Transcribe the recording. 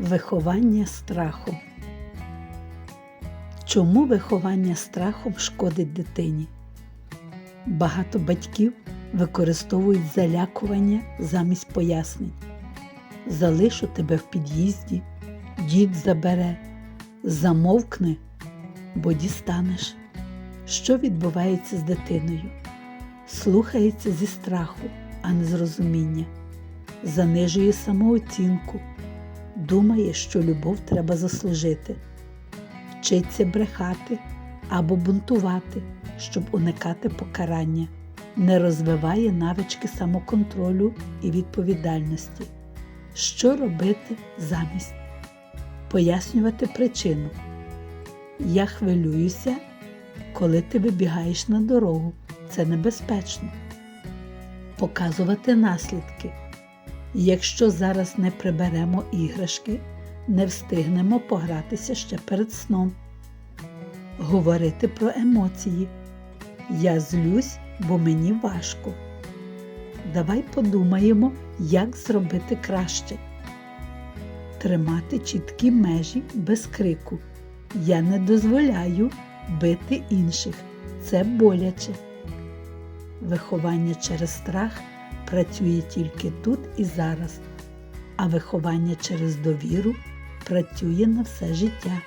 Виховання страхом. Чому виховання страхом шкодить дитині? Багато батьків використовують залякування замість пояснень. Залишу тебе в під'їзді, дід забере, замовкни, бо дістанеш. Що відбувається з дитиною? Слухається зі страху, а не з розуміння, занижує самооцінку, думає, що любов треба заслужити, вчиться брехати або бунтувати, щоб уникати покарання, не розвиває навички самоконтролю і відповідальності. Що робити замість? Пояснювати причину. Я хвилююся, коли ти вибігаєш на дорогу. Це небезпечно. Показувати наслідки. Якщо зараз не приберемо іграшки, не встигнемо погратися ще перед сном. Говорити про емоції. Я злюсь, бо мені важко. Давай подумаємо, як зробити краще. Тримати чіткі межі без крику. Я не дозволяю бити інших. Це боляче. Виховання через страх працює тільки тут і зараз, а виховання через довіру працює на все життя.